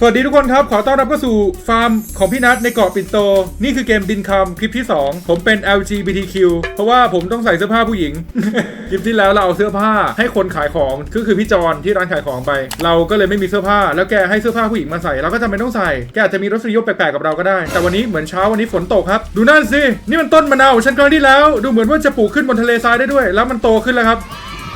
สวัสดีทุกคนครับ ขอต้อนรับเข้าสู่ฟาร์มของพี่นัทในเกาะปิ่นโต นี่คือเกมดินคำคลิปที่ 2 ผมเป็น LGBTQ เพราะว่าผมต้องใส่เสื้อผ้าผู้หญิง คลิปที่แล้วเราเอาเสื้อผ้าให้คนขายของก็คือพี่จอนที่ร้านขายของไป เราก็เลยไม่มีเสื้อผ้า แล้วแกให้เสื้อผ้าผู้หญิงมาใส่เราก็จำเป็นต้องใส่แกอาจจะมีรสนิยมแปลกๆกับเราก็ได้ แต่วันนี้เหมือนเช้าวันนี้ฝนตกครับ ดูนั่นสินี่มันต้นมะนาวฉันครั้งที่แล้ว ดูเหมือนว่าจะปลูกขึ้นบนทะเลทรายได้ด้วย แล้วมันโตขึ้นแล้วครับ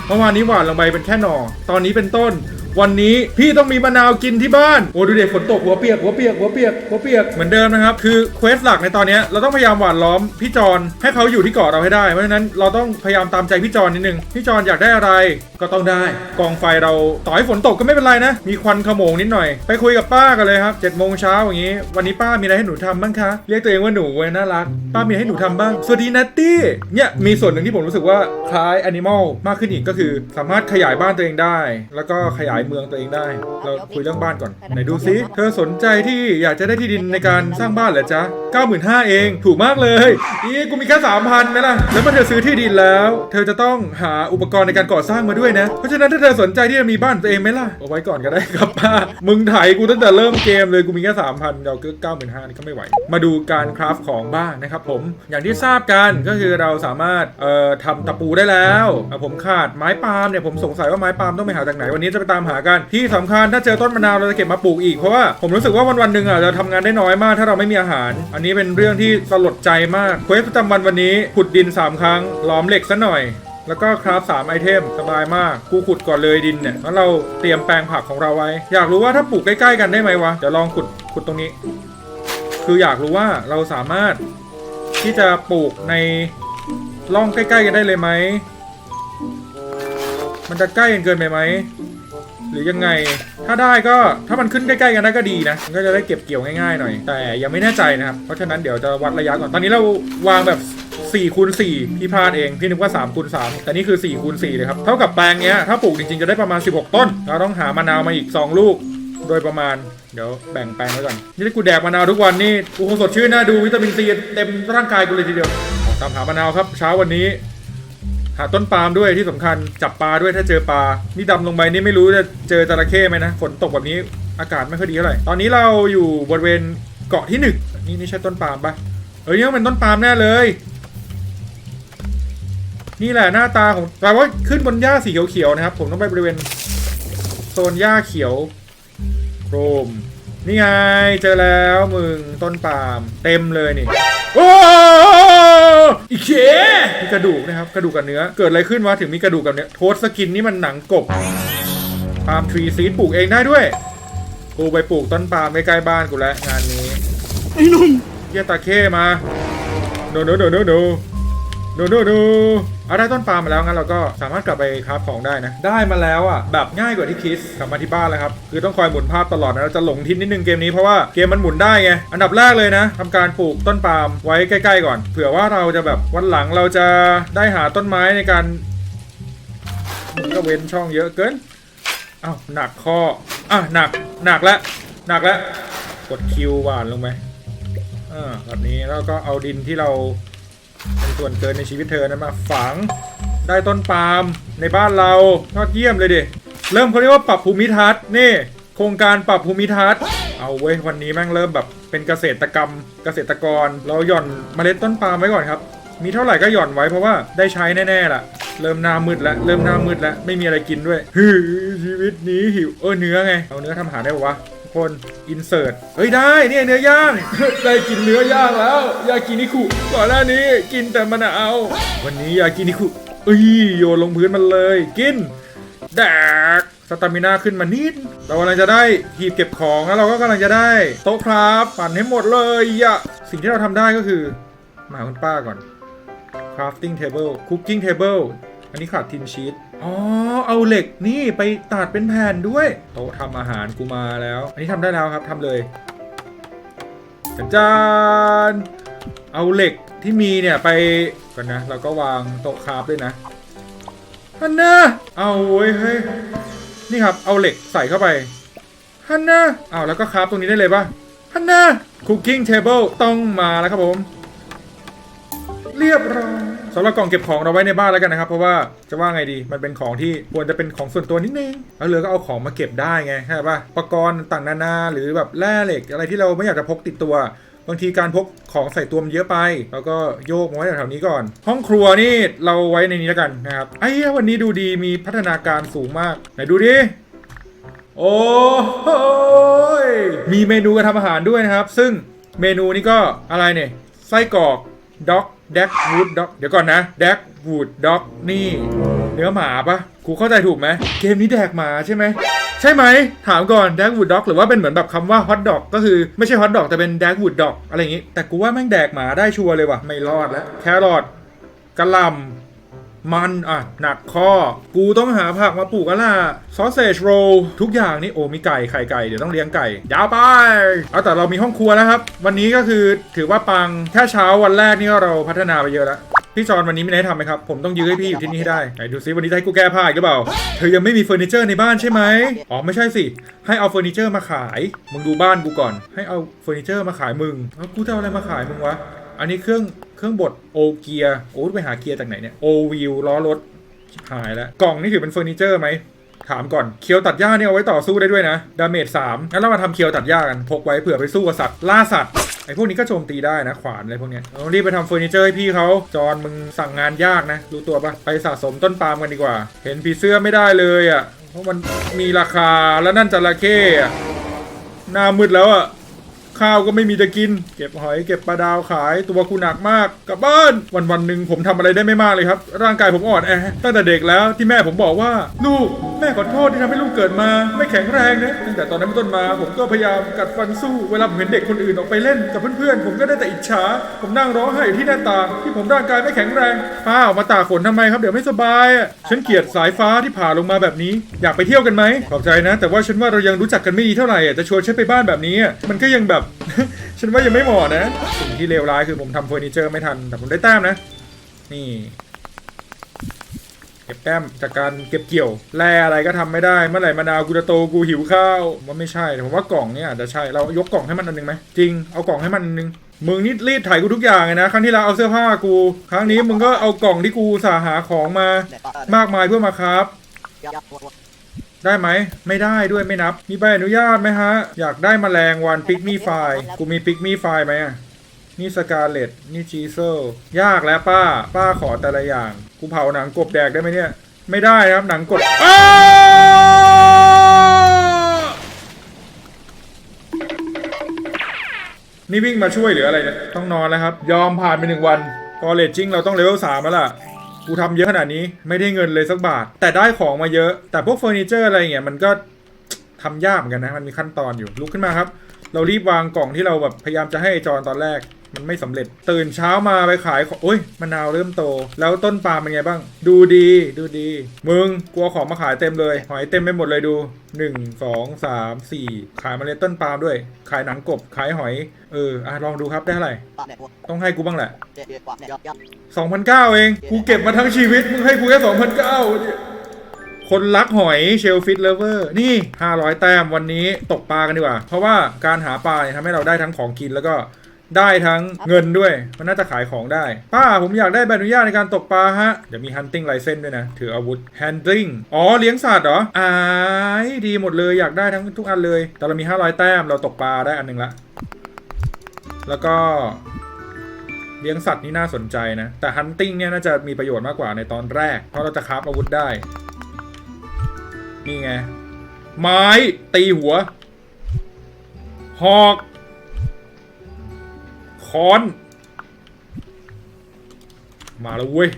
เมื่อวานนี้หว่านลงไปเป็นแค่หน่อ ตอนนี้เป็นต้น วันนี้พี่ต้องมีมะนาวกินที่บ้านโอ้ดูเด็กฝนตกหัวเปียกหัวเปียกหัวเปียกหัวเปียกเหมือนเดิมนะครับคือเควสหลักในตอนนี้เราต้องพยายามหวานล้อมพี่จอนให้เขาอยู่ที่เกาะเราให้ได้เพราะฉะนั้นเราต้องพยายามตามใจพี่จอนนิดนึงพี่จอนอยากได้อะไรก็ต้องได้ กองไฟเราต่อให้ฝนตกก็ไม่เป็นไรนะ มีควันขโมงนิดหน่อย ไปคุยกับป้ากันเลยครับ7จ็ดโมงเช้าอย่างนี้ วันนี้ป้ามีอะไรให้หนูทำบ้างคะเรียกตัวเองว่าหนูเว้ยน่ารัก ป้ามีให้หนูทำบ้างสวัสดีนัตตี้เนี่ยมีส่วนหนึ่งที่ผมรู้สึกว่าคล้ายแอนิมอลมากขึ้นอีกก็คือ สามารถขยายบ้านตัวเองได้ แล้วก็ขยายเมืองตัวเองได้ เราคุยเรื่องบ้านก่อน ไหนดูซิ เธอสนใจที่อยากจะได้ที่ดินในการสร้างบ้านเหรอจ๊ะ 95,000 เอง ถูกมากเลยอีกูมีแค่3,000ไหมล่ะ แล้วเมื่อเธอซื้อที่ดินแล้ว เธอจะต้องหาอุปกรณ์ในการก่อสร้างมาด้วยนะ เพราะฉะนั้นถ้าเธอสนใจที่จะมีบ้านตัวเองไหมล่ะ เอาไว้ก่อนก็ได้ครับป้า มึงไถกูตั้งแต่เริ่มเกมเลย กูมีแค่3,000เราก็95,000นี่ก็ไม่ไหว มาดูการคราฟของบ้านนะครับผม อย่างที่ทราบกันก็คือเราสามารถเอ่อทำตะปูได้แล้วอะผมขาดไม้ปาล์มเนี่ยผมสงสัยว่าไม้ปาล์มต้องไปหาจากไหนวันนี้จะไปตามหากันที่สำคัญถ้าเจอต้นมะนาวเราจะเก็บมาปลูกอีกเพราะว่าผมรู้สึกว่าวันวันหนึ่งอะเราทำงานได้น้อยมากถ้าเราไม่มีอาหาร อันนี้เป็นเรื่องที่สลดใจมากเควสประจำวันวันนี้ขุดดิน 3 ครั้งล้อมเหล็กซะหน่อยแล้วก็คราฟสามไอเทมสบายมาก กูขุดก่อนเลยดินเนี่ยแล้วเราเตรียมแปลงผักของเราไว้ อยากรู้ว่าถ้าปลูกใกล้ ๆ กันได้ไหมวะ เดี๋ยวลองขุดขุดตรงนี้ คืออยากรู้ว่าเราสามารถที่จะปลูกในร่องใกล้ ๆ กันได้เลยไหม มันจะใกล้กันเกินไปไหม หรือยังไง ถ้าได้ก็ถ้ามันขึ้นใกล้ๆกันได้ก็ดีนะมันก็จะได้เก็บเกี่ยวง่ายๆหน่อย แต่ยังไม่แน่ใจนะครับ เพราะฉะนั้นเดี๋ยวจะวัดระยะก่อน ตอนนี้เราวางแบบ4คูณ4พี่พลาดเอง พี่นึกว่า3คูณ3แต่นี่คือ4คูณ4เลยครับ เท่ากับแปลงเนี้ย ถ้าปลูกจริงๆ จะได้ประมาณ 16 ต้น เราต้องหามะนาวมาอีก 2 ลูก โดยประมาณ เดี๋ยวแบ่งแปลงไว้ก่อน นี่กูแดกมะนาวทุกวันนี่กูคงสดชื่นนะดูวิตามินซีเต็มร่างกายกูเลยทีเดียวตามหามะนาวครับ เช้าวันนี้ หาต้นปาล์มด้วยที่สำคัญจับปลาด้วยถ้าเจอปลา นี่ดำลงไปนี่ไม่รู้จะเจอจระเข้ไหมนะ ฝนตกแบบนี้อากาศไม่ค่อยดีเท่าไหร่ ตอนนี้เราอยู่บริเวณเกาะที่หนึ่งนี่นี่ใช่ต้นปาล์มปะเอ้ยนี่ต้องเป็นต้นปาล์มแน่เลย นี่แหละหน้าตาของแปลว่าขึ้นบนหญ้าสีเขียวๆนะครับ ผมต้องไปบริเวณโซนหญ้าเขียวโครมนี่ไงเจอแล้วมึงต้นปาล์มเต็มเลยนี่โอ้ อีเคมีกระดูกนะครับกระดูกกับเนื้อ เกิดอะไรขึ้นวะถึงมีกระดูกกับเนื้อโทสสกินนี่มันหนังกบปาล์มทรีซีดปลูกเองได้ด้วย กูไปปลูกต้นปาล์มใกล้ๆบ้านกูแล้วงานนี้ไอ้หนุ่มเฮียตาเข้มาโนโนโนโนโน โนโนโนเอาได้ต้นปาล์มมาแล้วงั้นเราก็สามารถกลับไปคราฟของได้นะ ได้มาแล้วอะแบบง่ายกว่าที่คิดกลับมาที่บ้านแล้วครับคือต้องคอยหมุนภาพตลอดนะเราจะหลงทิศนิดนึงเกมนี้เพราะว่าเกมมันหมุนได้ไงอันดับแรกเลยนะทำการปลูกต้นปาล์มไว้ใกล้ ๆ ก่อนเผื่อว่าเราจะแบบวันหลังเราจะได้หาต้นไม้ในการก็เว้นช่องเยอะเกินอ้าวหนักข้ออะหนักหนักแล้วหนักแล้วกดคิวหวานลงไปอ่าแบบนี้แล้วก็เอาดินที่เรา เป็นส่วนเกินในชีวิตเธอนั้นมาฝังได้ต้นปาล์มในบ้านเรายอดเยี่ยมเลยดิเริ่มเขาเรียกว่าปรับภูมิทัศน์นี่ โครงการปรับภูมิทัศน์เอาเว้ยวันนี้แม่งเริ่มแบบเป็นเกษตรกรรม เกษตรกรเราหย่อนเมล็ดต้นปาล์มไว้ก่อนครับ มีเท่าไหร่ก็หย่อนไว้เพราะว่าได้ใช้แน่ๆล่ะ เริ่มหน้ามืดแล้วเริ่มหน้ามืดแล้วไม่มีอะไรกินด้วยฮือชีวิตนี้หิวเออเนื้อไงเอาเนื้อทำอาหารได้ปะวะ คนอินเสิร์ตเฮ้ยได้เนี่ยเนื้อย่าง ได้กินเนื้อย่างแล้ว ยากินิคุก่อนหน้านี้กินแต่มะนาววันนี้ยากินิคุเอ้ยโยนลงพื้นมันเลย กินแดกสตามินาขึ้นมานิด เรากำลังจะได้หีบเก็บของแล้วเราก็กำลังจะได้โต๊ะครับปั่นให้หมดเลยอะสิ่งที่เราทำได้ก็คือมาคุณป้าก่อน crafting table cooking table อันนี้ขาดทินชีต อ๋อ เอาเหล็กนี่ไปตัดเป็นแผ่นด้วย โต๊ะทำอาหารกูมาแล้ว อันนี้ทำได้แล้วครับทำเลยจันจานเอาเหล็กที่มีเนี่ยไปกันนะแล้วก็วางโต๊ะคราฟด้วยนะฮันนะเอาเว้ยเฮ้ยนี่ครับเอาเหล็กใส่เข้าไปฮันนะเอาแล้วก็คราฟตรงนี้ได้เลยป่ะฮันนะ cooking table ต้องมาแล้วครับผม เรียบร้อย สำหรับกล่องเก็บของเราไว้ในบ้านแล้วกันนะครับ เพราะว่าจะว่าไงดีมันเป็นของที่ควรจะเป็นของส่วนตัวนิดนึงแล้วเหลือก็เอาของมาเก็บได้ไงใช่ป่ะอุปกรณ์ต่างนานาหรือแบบแร่เหล็ก อะไรที่เราไม่อยากจะพกติดตัวบางทีการพกของใส่ตัวมันเยอะไป แล้วก็โยกมาไว้แถวๆนี้ก่อน ห้องครัวนี่เราไว้ในนี้แล้วกันนะครับไอ้เียวันนี้ดูดีมีพัฒนาการสูงมากไหนดูดิโอ้ยมีเมนูการทำอาหารด้วยนะครับ ซึ่งเมนูนี้ก็อะไรเนี่ยไส้กรอกด็อก แดกวูดด็อกเดี๋ยวก่อนนะแดกวูดด็อกนี่ เนื้อหมาปะกูเข้าใจถูกไหมเกมนี้แดกหมาใช่ไหมใช่ไหมถามก่อนแดกวูดด็อกหรือว่าเป็นเหมือนแบบคำว่าฮอตด็อกก็คือไม่ใช่ฮอตด็อกแต่เป็นแดกวูดด็อกอะไรอย่างงี้ แต่กูว่าแม่งแดกหมาได้ชัวร์เลยว่ะไม่รอดแล้วแครอทกระลำ มันอะหนักข้อ กูต้องหาผักมาปลูกแล้วล่ะซอสเซจโรลทุกอย่างนี่โอ้มีไก่ไข่ไก่เดี๋ยวต้องเลี้ยงไก่ยาวไปเอาแต่เรามีห้องครัวแล้วครับ วันนี้ก็คือถือว่าปังแค่เช้าวันแรกนี่ก็เราพัฒนาไปเยอะแล้วพี่จอนวันนี้มีอะไรให้ทำไหมครับ ผมต้องยื้อให้พี่อยู่ที่นี่ให้ได้ไหนดูซิวันนี้จะให้กูแก้ผ้าอีกหรือเปล่า เธอยังไม่มีเฟอร์นิเจอร์ในบ้านใช่ไหมอ๋อไม่ใช่สิ ให้เอาเฟอร์นิเจอร์มาขาย มึงดูบ้านกูก่อน ให้เอาเฟอร์นิเจอร์มาขายมึงแล้วกูจะเอาอะไรมาขายมึงวะ อันนี้เครื่อง เครื่องบดโอเกียโอ้ไปหาเกียร์จากไหนเนี่ยโอวิวล้อรถชิบหายแล้ว กล่องนี่ถือเป็นเฟอร์นิเจอร์ไหมถามก่อนเคียวตัดหญ้าเนี่ยเอาไว้ต่อสู้ได้ด้วยนะ ดาเมจสามงั้นเรามาทำเคียวตัดหญ้ากัน พกไว้เผื่อไปสู้กับสัตว์ ล่าสัตว์ไอ้พวกนี้ก็โจมตีได้นะขวานอะไรพวกเนี้ยเรารีบไปทำเฟอร์นิเจอร์ให้พี่เขาจอนมึงสั่งงานยากนะ รู้ตัวปะไปสะสมต้นปาล์มกันดีกว่า เห็นผีเสื้อไม่ได้เลยอะเพราะมันมีราคาแล้วนั่นจระเข้อะหน้ามืดแล้วอะ ข้าวก็ไม่มีจะกิน เก็บหอยเก็บปลาดาวขายตัวกูหนักมากกลับบ้านวันวันหนึ่งผมทำอะไรได้ไม่มากเลยครับ ร่างกายผมอ่อนแอตั้งแต่เด็กแล้วที่แม่ผมบอกว่า ลูกแม่ขอโทษที่ทำให้ลูกเกิดมา ไม่แข็งแรงนะตั้งแต่ตอนนั้นต้นมา ผมก็พยายามกัดฟันสู้เวลาผมเห็นเด็กคนอื่นออกไปเล่นกับเพื่อนๆผมก็ได้แต่อิจฉา ผมนั่งร้องไห้อยู่ที่หน้าต่างที่ผมร่างกายไม่แข็งแรงป้าออกมาตากฝนทำไมครับเดี๋ยวไม่สบายอะฉันเกลียดสายฟ้าที่ผ่าลงมาแบบนี้ อยากไปเที่ยวกันไหมขอบใจนะ แต่ว่าฉันว่าเรายังรู้จักกันไม่ดีเท่าไหร่จะชวนฉันไปบ้านแบบนี้มันก็ยังแบบฉันว่ายังไม่เหมาะนะ สิ่งที่เลวร้ายคือผมทำเฟอร์นิเจอร์ไม่ทัน แต่ผมได้แต้มนะ นี่ เก็บแต้มจากการเก็บเกี่ยว แร่อะไรก็ทำไม่ได้ เมื่อไหร่มะนาวกูจะโตกูหิวข้าวว่าไม่ใช่แต่ผมว่ากล่องเนี่ยอาจจะใช่ เรายกกล่องให้มันอันนึงไหม จริง เอากล่องให้มันอันนึงมึงนี่รีดไถกูทุกอย่างเลยนะ ครั้งที่แล้วเอาเสื้อผ้ากู ครั้งนี้มึงก็เอากล่องที่กูสาหาของมามากมายเพื่อมาครับ ได้ไหม ไม่ได้ด้วยไม่นับ มีใบอนุญาตไหมฮะ อยากได้แมลงวันปิกมี่ไฟกูมีปิกมี่ไฟไหมอะ นี่สกาเลตนี่จีเซลยากแล้วป้า ป้าขอแต่ละอย่าง กูเผาหนังกบแดกได้ไหมเนี่ย ไม่ได้ครับหนังกบอ้าวนี่วิ่งมาช่วยหรืออะไรเนี่ยต้องนอนแล้วครับ ยอมผ่านไปหนึ่งวัน พอเลจจิ้งเราต้องเลเวลสามแล้วล่ะ กูทำเยอะขนาดนี้ไม่ได้เงินเลยสักบาท แต่ได้ของมาเยอะ แต่พวกเฟอร์นิเจอร์อะไรเงี้ยมันก็ทำยากเหมือนกันนะ มันมีขั้นตอนอยู่ลุกขึ้นมาครับ เรารีบวางกล่องที่เราแบบพยายามจะให้ไอ้จอนตอนแรก มันไม่สำเร็จ ตื่นเช้ามาไปขายของโอ้ยมะนาวเริ่มโต แล้วต้นปาล์มเป็นไงบ้าง ดูดีดูดี มึงกลัวของมาขายเต็มเลย หอยเต็มไปหมดเลยดู 1 2 3 4 ขายเมล็ดต้นปาล์มด้วย ขายหนังกบ ขายหอย เอออะลองดูครับได้เท่าไหร่ ต้องให้กูบ้างแหละ2,009เอง กูเก็บมาทั้งชีวิต มึงให้กูแค่2,009คนรักหอยเชลฟิตเลเวอร์นี่ 500 แต้มวันนี้ตกปลากันดีกว่า เพราะว่าการหาปลาเนี่ยทำให้เราได้ทั้งของกินแล้วก็ ได้ทั้งเงินด้วย มันน่าจะขายของได้ ป้าผมอยากได้ใบอนุญาตในการตกปลาฮะ เดี๋ยวมี hunting license ด้วยนะ ถืออาวุธ handling อ๋อ เลี้ยงสัตว์เหรออ่ายดีหมดเลยอยากได้ทั้งทุกอันเลย แต่เรามี 500 แต้มเราตกปลาได้อันหนึงละ แล้วก็เลี้ยงสัตว์นี่น่าสนใจนะ แต่ hunting เนี่ยน่าจะมีประโยชน์มากกว่าในตอนแรก เพราะเราจะคราฟอาวุธได้ นี่ไง ไม้ตีหัว หอก ค้อน มาแล้วเว้ย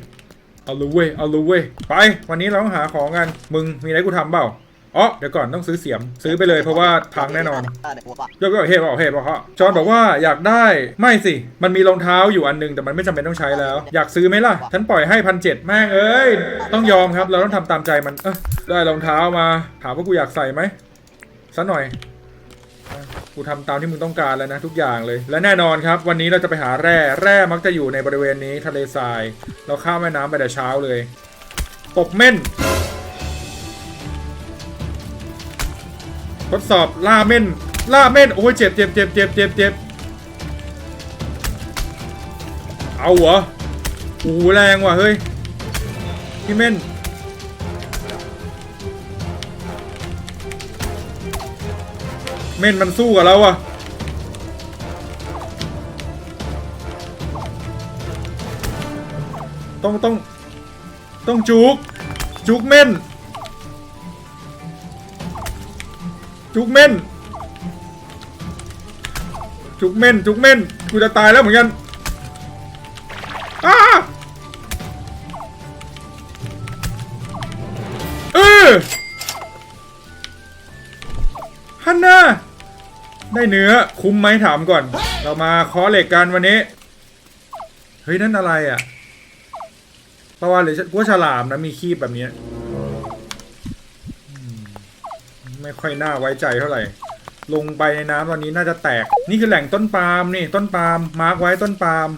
เอาเลยเว้ย เอาเลยเว้ย ไป วันนี้เราต้องหาของกัน มึงมีอะไรกูทำเปล่าอ๋อเดี๋ยวก่อนต้องซื้อเสียม ซื้อไปเลยเพราะว่าพังแน่นอนยกก็เหตุบอกเหตุบอกฮะจอห์นบอกว่าอยากได้ไม่สิ มันมีรองเท้าอยู่อันหนึงแต่มันไม่จำเป็นต้องใช้แล้ว อยากซื้อไหมล่ะ ฉันปล่อยให้พันเจ็ดแม่งเอ้ย ต้องยอมครับ เราต้องทำตามใจมันเออได้รองเท้ามา ถามว่ากูอยากใส่ไหมสักหน่อย กูทำตามที่มึงต้องการแล้วนะทุกอย่างเลย และแน่นอนครับ วันนี้เราจะไปหาแร่แร่มักจะอยู่ในบริเวณนี้ทะเลทราย เราข้ามแม่น้ำไปแต่เช้าเลยตบเม่น ทดสอบล่าเม่นล่าเม่นโอ้ยเจ็บเจ็บเจ็บเจ็บเจ็บเจ็บเอาเหรอโอ้แรงว่ะเฮ้ยพี่เม่น เม่นมันสู้กับเราอะต้องต้องต้องจุก จุกเม่น จุกเม่น จุกเม่น จุกเม่น กูจะตายแล้วเหมือนกัน เนื้อคุ้มไหมถามก่อน เรามาคอเหล็กกันวันนี้ เฮ้ย นั่นอะไรอะปลาวาฬหรือกูว่าฉลามนะมีคีบแบบนี้ไม่ค่อยน่าไว้ใจเท่าไหร่ ลงไปในน้ำตอนนี้น่าจะแตก นี่คือแหล่งต้นปาล์มนี่ต้นปาล์มมาร์กไว้ต้นปาล์ม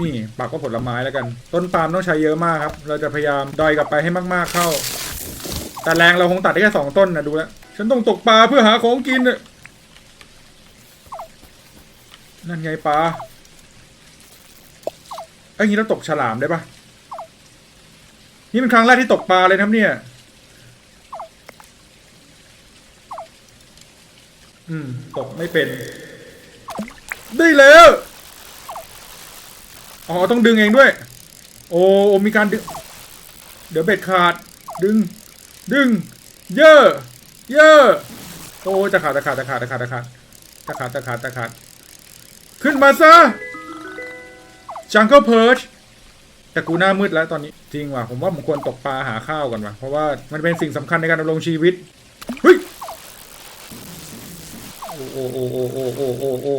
นี่ปักว่าผลไม้แล้วกัน ต้นปาล์มต้องใช้เยอะมากครับ เราจะพยายามดอยกลับไปให้มาก ๆเข้า แต่แรงเราคงตัดได้แค่สองต้นนะดูแล้ว ฉันต้องตกปลาเพื่อหาของกินน่ะนั่นไงปลาไอ้ยงี้เราตกฉลามได้ปะนี่เป็นครั้งแรกที่ตกปลาเลยนะครับเนี่ย อืม ตกไม่เป็น ได้แล้ว อ๋อ ต้องดึงเองด้วย โอ้โอ้มีการดึง เดี๋ยวเบ็ดขาด ดึง ดึง เยอะ เยอะโอ้จะขาดจะขาดจะขาดจะขาดจะขาดจะขาดจะขาดจะขาดขึ้นมาซะ Jungle Perch แต่กูหน้ามืดแล้วตอนนี้ จริงว่ะผมว่าผมควรตกปลาหาข้าวก่อนว่ะเพราะว่ามันเป็นสิ่งสำคัญในการดำรงชีวิตเฮ้ยโอ้โอ้โอ้โอ้โอ้โอ้โอ้โอ้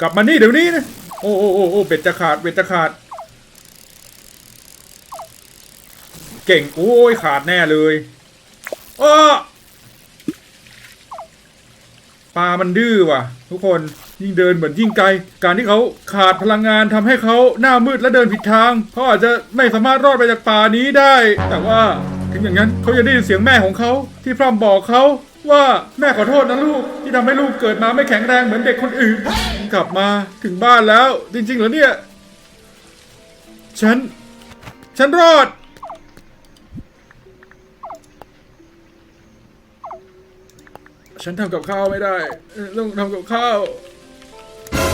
กลับมานี่เดี๋ยวนี้นะโอ้โอ้โอ้โอ้เบ็ดจะขาดเบ็ดจะขาด เก่งโอ้ยขาดแน่เลยอ้อ ปลามันดื้อว่ะ ทุกคนยิ่งเดินเหมือนยิ่งไกล การที่เขาขาดพลังงานทำให้เขาหน้ามืดและเดินผิดทางเขาอาจจะไม่สามารถรอดไปจากป่านี้ได้ แต่ว่าถึงอย่างนั้นเขายังได้ยินเสียงแม่ของเขาที่พร่ำบอกเขาว่าแม่ขอโทษนะลูกที่ทำให้ลูกเกิดมาไม่แข็งแรงเหมือนเด็กคนอื่น กลับมาถึงบ้านแล้ว จริงๆเหรอเนี่ย ฉัน ฉันรอด ฉันทำกับข้าวไม่ได้ต้องทำกับข้าว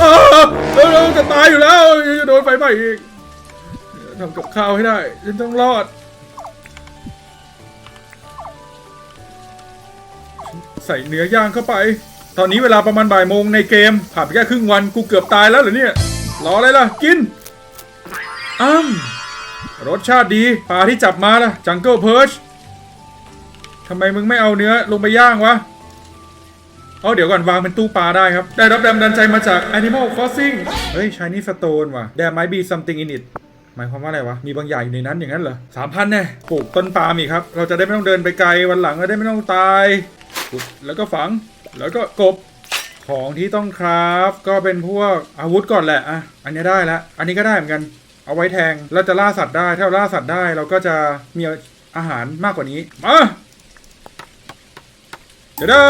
อ้าวเราเราจะตายอยู่แล้วจะโดนไฟไหม้อีกทำกับข้าวให้ได้ ฉันต้องรอด ใส่เนื้อย่างเข้าไป ตอนนี้เวลาประมาณบ่ายโมงในเกม ผ่านไปแค่ครึ่งวันกูเกือบตายแล้วเหรอเนี่ย รออะไรล่ะ กินอ้ำรสชาติดีปลาที่จับมาล่ะจังเกิลเพิร์ชทำไมมึงไม่เอาเนื้อลงไปย่างวะ เอาเดี๋ยวก่อนวางเป็นตู้ปลาได้ครับ ได้รับแรงบันใจมาจาก Animal Crossing เฮ้ย Shiny Stone ว่ะ There might be something in it หมายความว่าอะไรวะ มีบางอย่างอยู่ในนั้นอย่างนั้นเหรอสามพันแน่ปลูกต้นปาล์มอีกครับ เราจะได้ไม่ต้องเดินไปไกลวันหลังเราได้ไม่ต้องตายขุดแล้วก็ฝัง แล้วก็กบ ของที่ต้องคราฟก็เป็นพวกอาวุธก่อนแหละ อะ อันนี้ได้ล้วอันนี้ก็ได้เหมือนกัน เอาไว้แทง เราจะล่าสัตว์ได้ ถ้าเราล่าสัตว์ได้เราก็จะมีอาหารมากกว่านี้ มา เดิ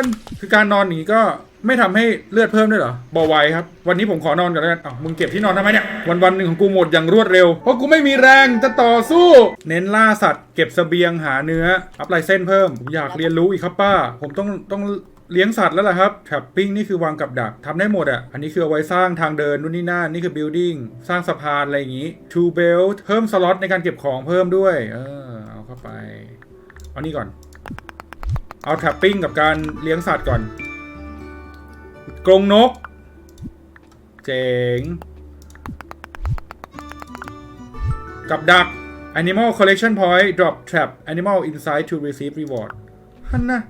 นคือการนอนอย่างนี้ก็ไม่ทำให้เลือดเพิ่มด้วยเหรอบ่ไวครับ วันนี้ผมขอนอนก่อนแล้วกันอ้าวมึงเก็บที่นอนทำไมเนี่ย วันวันหนึ่งของกูหมดอย่างรวดเร็ว เพราะกูไม่มีแรงจะต่อสู้ เน้นล่าสัตว์ เก็บเสบียงหาเนื้อ อัพลายเส้นเพิ่ม ผมอยากเรียนรู้อีกครับป้า ผมต้องต้องเลี้ยงสัตว์แล้วล่ะครับ trapping นี่คือวางกับดักทำได้หมดอะ อันนี้คือเอาไว้สร้างทางเดินนู่นนี่นั่นนี่คือ building สร้างสะพานอะไรอย่างงี้ to build เพิ่มสล็อตในการเก็บของเพิ่มด้วย เออ เอาเข้าไป เอานี่ก่อน เอาแท็ปปิ้งกับการเลี้ยงสัตว์ก่อน กรงนก เจ๋ง กับดัก Animal Collection Point Drop Trap Animal Inside to receive reward ฮันนะ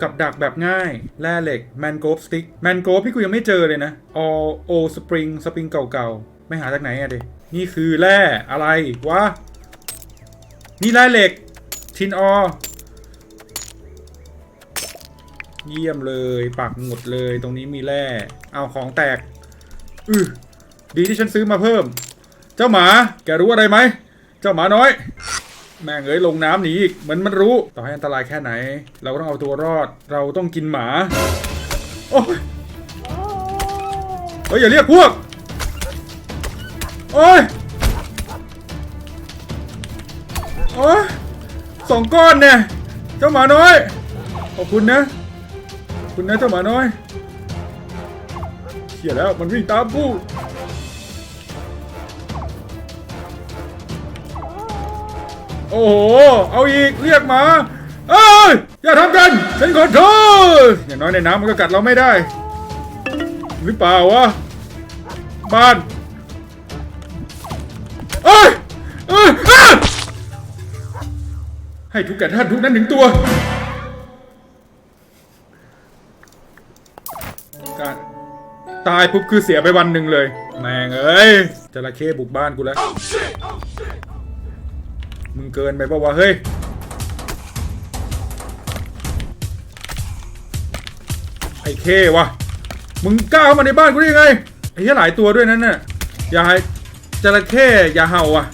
กับดักแบบง่าย แร่เหล็ก Mangrove Stick Mangrove พี่กูยังไม่เจอเลยนะ All Old Spring Spring เก่าๆ ไม่หาจากไหนอะเดนี่คือแร่อะไรวะ นี่แร่เหล็กทินออ เยี่ยมเลยปักหมดเลยตรงนี้มีแร่เอาของแตกอือดีที่ฉันซื้อมาเพิ่ม เจ้าหมาแกรู้อะไรไหม เจ้าหมาน้อย แม่งเอ้ยลงน้ำหนีอีกเหมือนมันรู้ต่อให้อันตรายแค่ไหน เราก็ต้องเอาตัวรอดเราต้องกินหมาโอ้ยฮ้ยอย่าเรียกพวกโอ้ยโอ้ยสองก้อนเนี่ยเจ้าหมาน้อยขอบคุณนะ คุณนะเจ้าหมาน้อยเขี่ยแล้วมันวิ่งตามกูโอ้โห เอาอีกเรียกหมา เอ้ย อย่าทำกัน ฉันขอโทษ อย่างน้อยในน้ำมันก็กัดเราไม่ได้ หรือเปล่าวะ บ้านเอ้ยเอ้ยเอ้ยให้ทุกแก่ท่านทุกนั้นถึงตัวายปุ๊บคือเสียไปวันหนึ่งเลย แม่งเอ้ยจระเข้บุกบ้านกูแล้ว มึงเกินไปปะวะเฮ้ย ไอ้เควะ มึงกล้าเข้ามาในบ้านกูได้ยังไง ไอ้เหี้ยหลายตัวด้วยนั่นน่ะ อย่าให้จระเข้อย่าเห่าอะ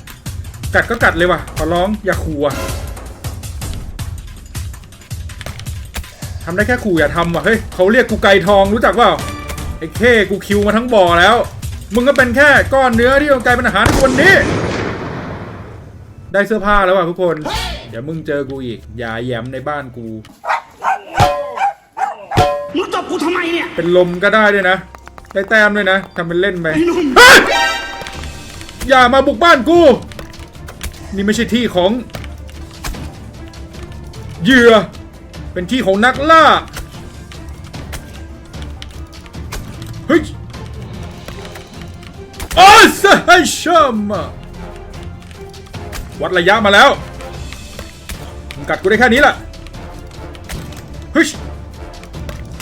กัดก็กัดเลยว่ะขอร้องอย่าขู่อะทำได้แค่ขู่อย่าทำว่ะเฮ้ยเขาเรียกกูไก่ทองรู้จักเปล่า ไอ้เข้กูคิวมาทั้งบ่อแล้ว มึงก็เป็นแค่ก้อนเนื้อที่กลายเป็นอาหารในวันนี้ ได้เสื้อผ้าแล้วว่ะทุกคน เดี๋ยวมึงเจอกูอีก อย่าแย้มในบ้านกู มึงตบกูทำไมเนี่ย เป็นลมก็ได้ด้วยนะ ได้แต้มด้วยนะทำเป็นเล่นไปไอ้หนุ่มเฮ้ยอย่ามาบุกบ้านกู นี่ไม่ใช่ที่ของเหยื่อ เป็นที่ของนักล่า โอ้ยเซให้ชมวัดระยะมาแล้วมึงกัดกูได้แค่นี้แหละเฮ้ย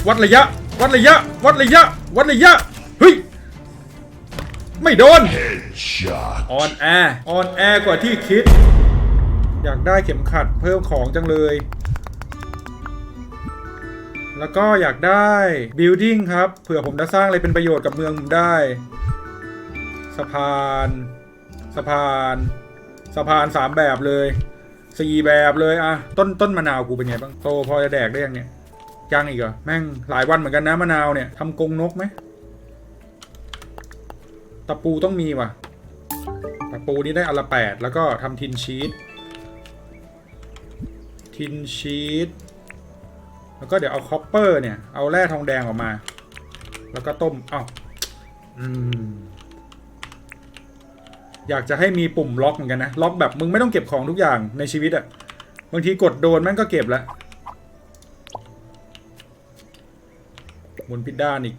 วัดระยะ วัดระยะ วัดระยะ วัดระยะ เฮ้ย ไม่โดน Shot. ออนแอร์ ออนแอร์กว่าที่คิด อยากได้เข็มขัดเพิ่มของจังเลย แล้วก็อยากได้ building ครับ เผื่อผมจะสร้างอะไรเป็นประโยชน์กับเมืองผมได้ สะพาน สะพาน สะพานสามแบบเลยสี่แบบเลยอะต้นต้นมะนาวกูเป็นไงบ้างโตพอจะแดกได้ยังเนี่ยยังอีกเหรอแม่งหลายวันเหมือนกันนะมะนาวเนี่ยทำกรงนกไหมตะปูต้องมีว่ะตะปูนี้ได้อนละแปดแล้วก็ทำทินชีตทินชีตแล้วก็เดี๋ยวเอาคอปเปอร์เนี่ย เอาแร่ทองแดงออกมา แล้วก็ต้ม เอ้าอืม อยากจะให้มีปุ่มล็อกเหมือนกันนะ ล็อกแบบมึงไม่ต้องเก็บของทุกอย่างในชีวิตอะบางทีกดโดนแม่งก็เก็บแล้วหมุนผิดด้านอีก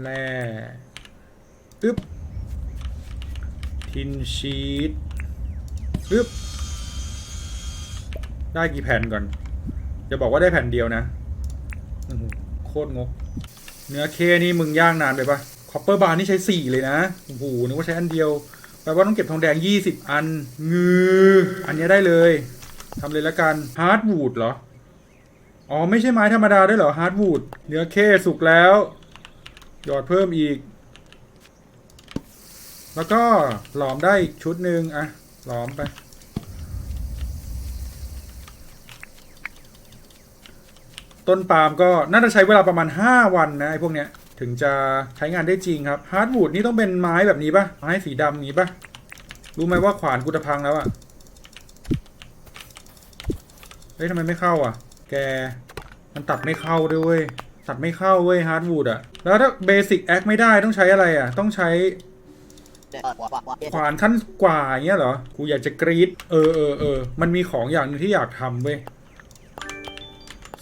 แร่อึ๊บ ทินชีตอึ๊บ ได้กี่แผ่นก่อน จะบอกว่าได้แผ่นเดียวนะ โคตรงก เนื้อเคนี่มึงย่างนานไปปะคอปเปอร์บาร์นี่ใช้สี่เลยนะโอ้โหนึกว่าใช้อันเดียวแปลว่าต้องเก็บทองแดง20อันงืออันนี้ได้เลยทำเลยละกันฮาร์ดวูดเหรอ อ๋อ ไม่ใช่ไม้ธรรมดาด้วยเหรอฮาร์ดวูดเนื้อเคสุกแล้ว หยอดเพิ่มอีก แล้วก็หลอมได้ชุดหนึ่งอะหลอมไป ต้นปาล์มก็น่าจะใช้เวลาประมาณ 5 วันนะไอ้พวกเนี้ยถึงจะใช้งานได้จริงครับฮาร์ดวูดนี่ต้องเป็นไม้แบบนี้ปะไม้สีดำอย่างนี้ปะรู้ไหมว่าขวานกูจะพังแล้วอะเฮ้ยทำไมไม่เข้าอะ แกมันตัดไม่เข้าด้วยเวยตัดไม่เข้าเว้ยฮาร์ดวูดอะแล้วถ้าเบสิกแอคไม่ได้ต้องใช้อะไรอะต้องใช้ขวานขั้นกว่าเงี้ยเหรอ กูอยากจะกรีด เออเออเออ มันมีของอย่างนึงที่อยากทำเว้ย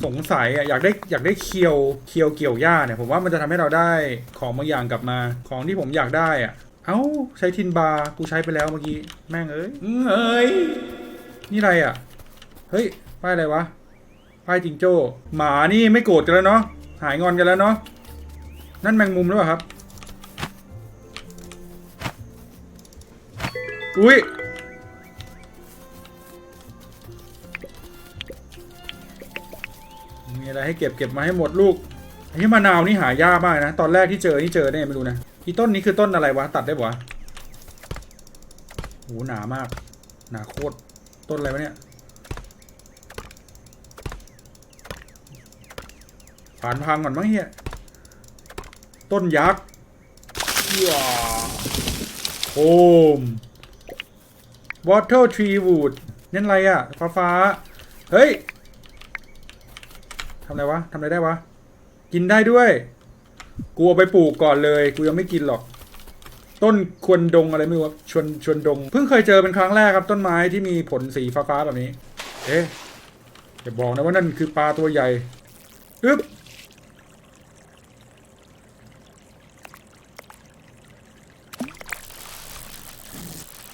สงสัยอะอยากได้อยากได้เคียวเคียวเกี่ยวหญ้าเนี่ยผมว่ามันจะทำให้เราได้ของบางอย่างกลับมาของที่ผมอยากได้อะเอ้าใช้ทินบาร์กูใช้ไปแล้วเมื่อกี้แม่งเอ้ยเอ้ยนี่อะไรอะเฮ้ยป้ายอะไรวะป้ายจิงโจ้หมานี่ไม่โกรธกันแล้วเนาะหายงอนกันแล้วเนาะนั่นแมงมุมหรือเปล่าครับอุ้ย อะไรให้เก็บเก็บมาให้หมดลูกไอ้มะนาวนี่หายากมากนะ ตอนแรกที่เจอนี่เจอได้ไงไม่รู้นะอีต้นนี้คือต้นอะไรวะ ตัดได้ปะวะโหหนามาก หนาโคตร ต้นอะไรวะเนี่ยฐานพังก่อนมั้งเฮียต้นยักษ์ว้าโอม Water Tree Wood นั่นอะไรอะฟ้าฟ้า เฮ้ยำอะไรวะทำอะไรได้วะ กินได้ด้วย กูเอาไปปลูกก่อนเลย กูยังไม่กินหรอก ต้นควนดงอะไรไม่รู้ครับชวนชวนดง เพิ่งเคยเจอเป็นครั้งแรกครับ ต้นไม้ที่มีผลสีฟ้าๆแบบนี้ เอ๊ะอย่าบอกนะว่านั่นคือปลาตัวใหญ่อึ๊บ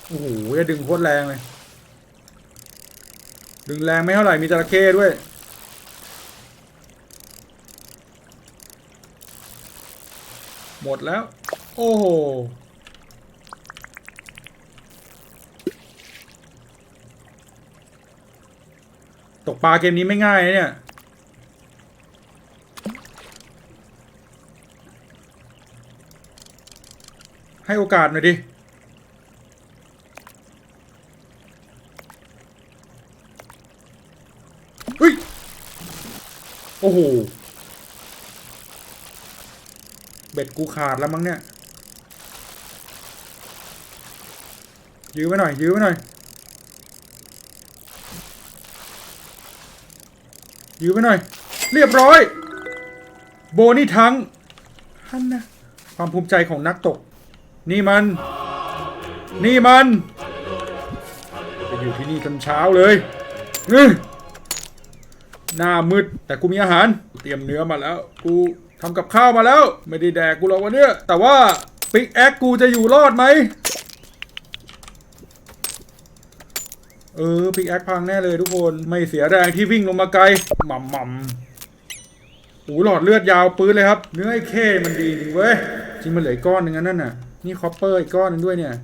โอ้โหจะดึงโคตรแรงเลย ดึงแรงไม่เท่าไหร่มีจระเข้ด้วย หมดแล้ว โอ้โหตกปลาเกมนี้ไม่ง่ายนะเนี่ย ให้โอกาสหน่อยดิ เฮ้ย โอ้โห เบ็ดกูขาดแล้วมั้งเนี่ย ยื้อไว้หน่อย ยื้อไว้หน่อย ยื้อไว้หน่อย เรียบร้อย โบนี่ทั้งฮันนะ ความภูมิใจของนักตก นี่มัน นี่มันจะอยู่ที่นี่จนเช้าเลยอื้อหน้ามืดแต่กูมีอาหาร เตรียมเนื้อมาแล้ว กู ทำกับข้าวมาแล้ว ไม่ได้แดกกูหรอกวันเนี้ยแต่ว่าปิกแอคกูจะอยู่รอดไหมเออปิกแอคพังแน่เลยทุกคนไม่เสียแรงที่วิ่งลงมาไกลหม่ำหม่ำโอ้หลอดเลือดยาวปื้นเลยครับ เนื้อไอ้เข้มันดีจริงเว้ยจริงมันเหลือกก้อนหนึ่งนนั่นน่ะนี่คอปเปอร์อีกก้อนนึงด้วยเนี่ย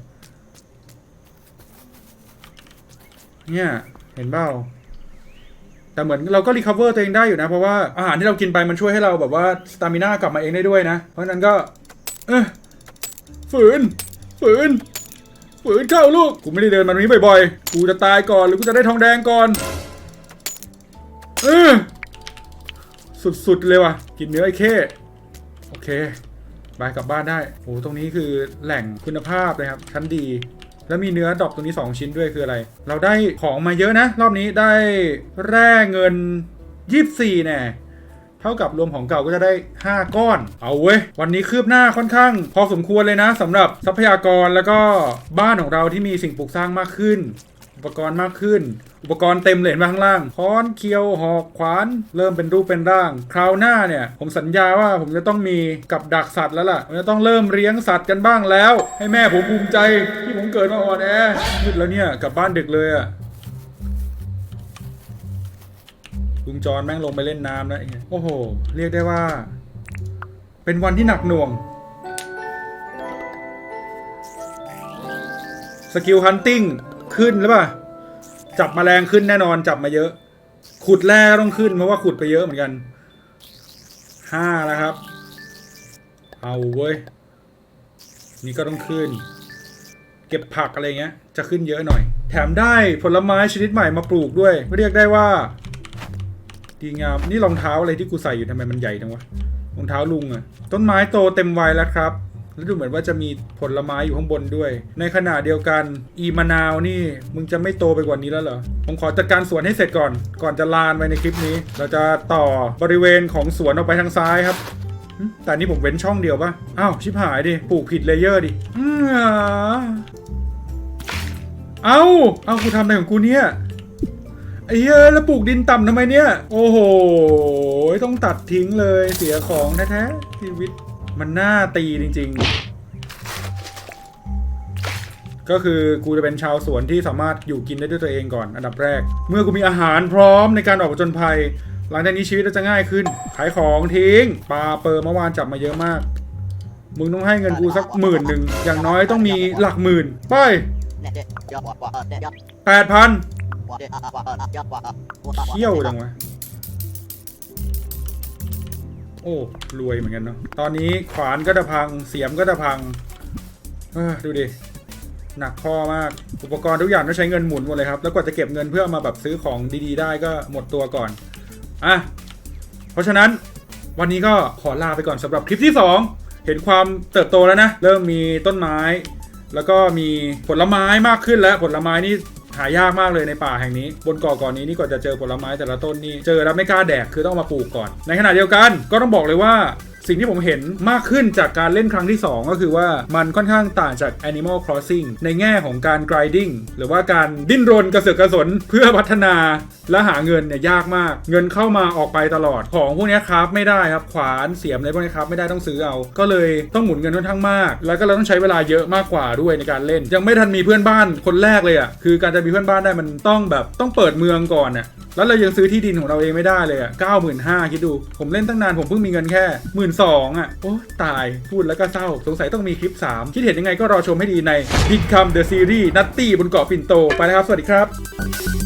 เนี่ย เห็นเปล่า แต่เหมือนเราก็รีคาเวอร์ตัวเองได้อยู่นะ เพราะว่าอาหารที่เรากินไปมันช่วยให้เราแบบว่าสตามิน่ากลับมาเองได้ด้วยนะ เพราะฉะนั้นก็ เออฝืน ฝืน ฝืนเข้าลูก กูไม่ได้เดินมาตรงนี้บ่อยๆ กูจะตายก่อนหรือกูจะได้ทองแดงก่อนเออสุดๆเลยว่ะ กินเนื้อไอ้เข้โอเคบายกลับบ้านได้โอ้ตรงนี้คือแหล่งคุณภาพเลยครับชั้นดี แล้วมีเนื้อดอกตัวนี้ 2 ชิ้นด้วยคืออะไร เราได้ของมาเยอะนะ รอบนี้ได้แร่เงิน 24แน่เท่ากับรวมของเก่าก็จะได้ 5 ก้อน เอาเว้ย วันนี้คืบหน้าค่อนข้าง พอสมควรเลยนะสำหรับทรัพยากรแล้วก็บ้านของเราที่มีสิ่งปลูกสร้างมากขึ้น อุปกรณ์มากขึ้น อุปกรณ์เต็มเลยเห็นไหมข้างล่างค้อนเคียวหอกขวาน เริ่มเป็นรูปเป็นร่าง คราวหน้าเนี่ยผมสัญญาว่าผมจะต้องมีกับดักสัตว์แล้วล่ะผมจะต้องเริ่มเลี้ยงสัตว์กันบ้างแล้ว ให้แม่ผมภูมิใจที่ผมเกิดมาอ่อนแอมืดแล้วเนี่ยกลับบ้านดึกเลยอะลุงจอนแม่งลงไปเล่นน้ำแล้วไอ้เหี้ยโอ้โห เรียกได้ว่า เป็นวันที่หนักหน่วงสกิลฮันติ้ง ขึ้นหรือเปล่าจับแมลงขึ้นแน่นอนจับมาเยอะ ขุดแร่ต้องขึ้นเพราะว่าขุดไปเยอะเหมือนกันห้าแล้วครับ เอาเว้ยนี่ก็ต้องขึ้น เก็บผักอะไรเงี้ย จะขึ้นเยอะหน่อย แถมได้ผลไม้ชนิดใหม่มาปลูกด้วย เรียกได้ว่า ดีงามนี่รองเท้าอะไรที่กูใส่อยู่ทำไมมันใหญ่จังวะรองเท้าลุงอะต้นไม้โตเต็มวัยแล้วครับ แล้วดูเหมือนว่าจะมีผลไม้อยู่ข้างบนด้วย ในขณะเดียวกันอีมะนาวนี่มึงจะไม่โตไปกว่านี้แล้วเหรอ ผมขอจัดการสวนให้เสร็จก่อน ก่อนจะลานไปในคลิปนี้ เราจะต่อบริเวณของสวนออกไปทางซ้ายครับ แต่นี่ผมเว้นช่องเดียวปะอ้าวชิบหายดิปลูกผิดเลเยอร์ดิอือเอ้าเอ้ากูทำอะไรของกูเนี่ยไอ้เหี้ยแล้วปลูกดินต่ำทำไมเนี่ย โอ้โห ต้องตัดทิ้งเลยเสียของแท้ๆชีวิต มันน่าตีจริง ๆ ก็คือกูจะเป็นชาวสวนที่สามารถอยู่กินได้ด้วยตัวเองก่อนอันดับแรก เมื่อกูมีอาหารพร้อมในการออกผจญภัย หลังจากนี้ชีวิตก็จะง่ายขึ้น ขายของทิ้งปลาเปอร์เมื่อวานจับมาเยอะมาก มึงต้องให้เงินกูสักหมื่นหนึ่งอย่างน้อยต้องมีหลักหมื่นไปแปดพันเที่ยวจังวะ โอ้รวยเหมือนกันเนาะตอนนี้ขวานก็จะพังเสียมก็จะพังดูดิหนักข้อมากอุปกรณ์ทุกอย่างต้องใช้เงินหมุนหมดเลยครับ แล้วกว่าจะเก็บเงินเพื่อมาแบบซื้อของดี ๆ ได้ก็หมดตัวก่อนอะเพราะฉะนั้นวันนี้ก็ขอลาไปก่อนสำหรับคลิปที่ 2 เห็นความเติบโตแล้วนะ เริ่มมีต้นไม้ แล้วก็มีผลไม้มากขึ้นแล้วผลไม้นี่ หายากมากเลยในป่าแห่งนี้ บนเกาะก่อนนี้นี่ก่อนจะเจอผลไม้แต่ละต้นนี่เจอแล้วไม่กล้าแดกคือต้องมาปลูกก่อน ในขณะเดียวกันก็ต้องบอกเลยว่า สิ่งที่ผมเห็นมากขึ้นจากการเล่นครั้งที่ 2 ก็คือว่ามันค่อนข้างต่างจาก Animal Crossing ในแง่ของการ grinding หรือว่าการดิ้นรนกระเสือกกระสนเพื่อพัฒนาและหาเงินเนี่ยยากมาก เงินเข้ามาออกไปตลอดของพวกนี้ครับไม่ได้ครับขวานเสียมอะไรพวกนี้ครับไม่ได้ต้องซื้อเอา ก็เลยต้องหมุนเงินค่อนข้างมาก แล้วก็เราต้องใช้เวลาเยอะมากกว่าด้วยในการเล่น ยังไม่ทันมีเพื่อนบ้านคนแรกเลยอะคือการจะมีเพื่อนบ้านได้มันต้องแบบต้องเปิดเมืองก่อนอะแล้วเรายังซื้อที่ดินของเราเองไม่ได้เลยอะเก้าหมื่นห้าคิดดู ผมเล่นตั้งนานผมเพิ่งมีเงินแค่หมื่นสองอะ โอ้ ตาย พูดแล้วก็เศร้า สงสัยต้องมีคลิป 3 คิดเห็นยังไงก็รอชมให้ดีใน Become the Series นัตตี้บนเกาะปิ่นโต ไปนะครับ สวัสดีครับ